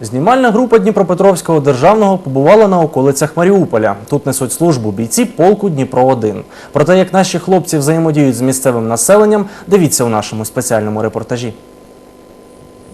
Знімальна група Дніпропетровського державного побувала на околицях Маріуполя. Тут несуть службу бійці полку Дніпро 1 Про те, як наші хлопці взаємодіють з місцевим населенням, дивіться у нашому спеціальному репортажі.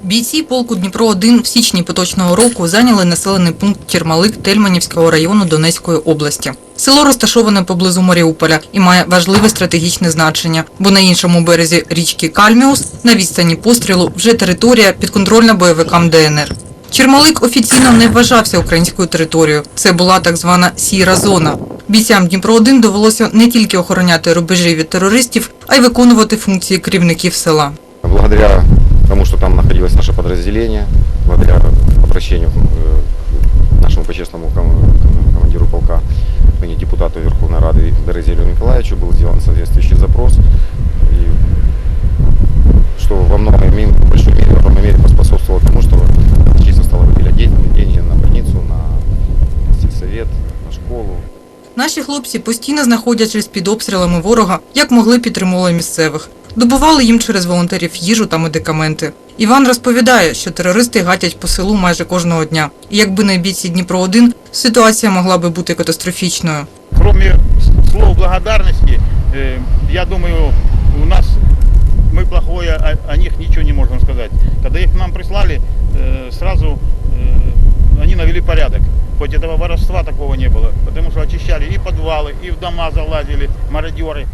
Бійці полку Дніпро-1 в січні поточного року зайняли населений пункт Тірмалик Тельманівського району Донецької області. Село розташоване поблизу Маріуполя і має важливе стратегічне значення, бо на іншому березі річки Кальміус на відстані пострілу вже територія підконтрольна бойовикам ДНР. Чермалик офіційно не вважався українською територією. Це була так звана сіра зона. Бійцям Дніпро-1 довелося не тільки охороняти рубежі від терористів, а й виконувати функції керівників села. Благодаря тому, что там находилось наше подразделение, благодаря обращению э, к нашему почестному ком- ком- командиру полка, ныне депутату Верховной Рады Дорозелю Николаевичу, был сделан соответствующий запрос, Наші хлопці постійно знаходячись під обстрілами ворога, як могли підтримували місцевих. Добували їм через волонтерів їжу та медикаменти. Іван розповідає, що терористи гатять по селу майже кожного дня. І якби не бійці Дніпро-1, ситуація могла би бути катастрофічною. кроме с- слов благодарности, э, я думаю, у нас мы плохое о, о них ничего не можем сказать. Когда их к нам прислали, э, сразу э, они навели порядок. Хоть этого воровства такого не было, потому что очищали и подвалы, и в дома залазили мародеры,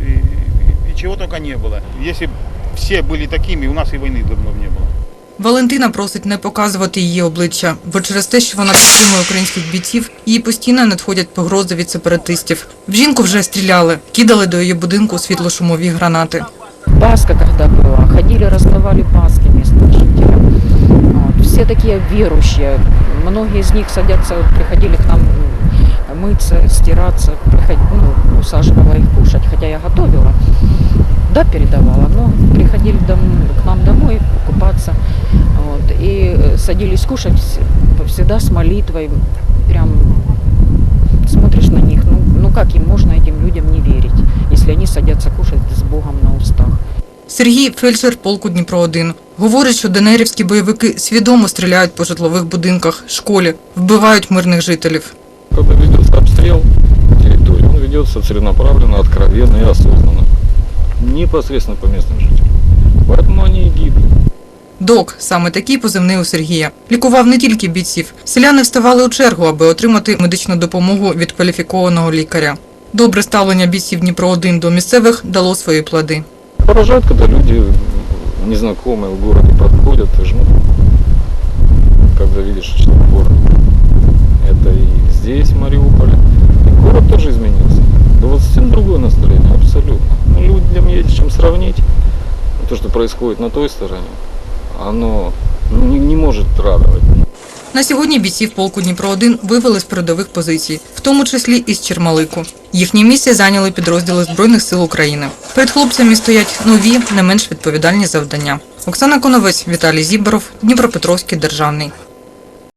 и, и- и чего только не было. Если б все были такими, у нас и войны давно б не было. Валентина просить не показувати її обличчя, бо через те, що вона підтримує українських бійців, їй постійно надходять погрози від сепаратистів. В жінку вже стріляли, кидали до її будинку світлошумові гранати. Пасха когда была, ходили, раздавали Пасхи местным жителям. Вот. Все такие верующие. Многие из них садятся, приходили к нам мыться, стираться, приход- ну, усаживала их кушать, хотя я готовила. Да, передавала, но приходили дом- к нам домой купаться. Вот, и э, садились кушать всегда с молитвой. Прям Сергій фельдшер полку Дніпро-1. Говорить, що денерівські бойовики свідомо стріляють по житлових будинках, школі, вбивають мирних жителів. Когда ведется обстрел территории, он ведется целенаправленно, откровенно и осознанно. Непосредственно по местным жителям. Поэтому они и гибнут. Док саме такий позивний у Сергія. Лікував не тільки бійців. Селяни вставали у чергу, аби отримати медичну допомогу від кваліфікованого лікаря. Добре ставлення бійців Дніпро-1 до місцевих дало свої плоди. Поражает, когда люди незнакомые в городе подходят и жмут. Когда видишь, что город. Это и здесь, в Мариуполе. И город тоже изменился. Да вот совсем другое настроение, абсолютно. Ну, людям есть чем сравнить. То, что происходит на той стороне, оно ну, не, не может радовать. На сьогодні бійців полку Дніпро-1 вивели з передових позицій, в тому числі із Чермалику. Їхнє місце зайняли підрозділи Збройних сил України. Перед хлопцями стоять нові, не менш відповідальні завдання. Оксана Коновець, Віталій Зіборов, Дніпропетровський державний.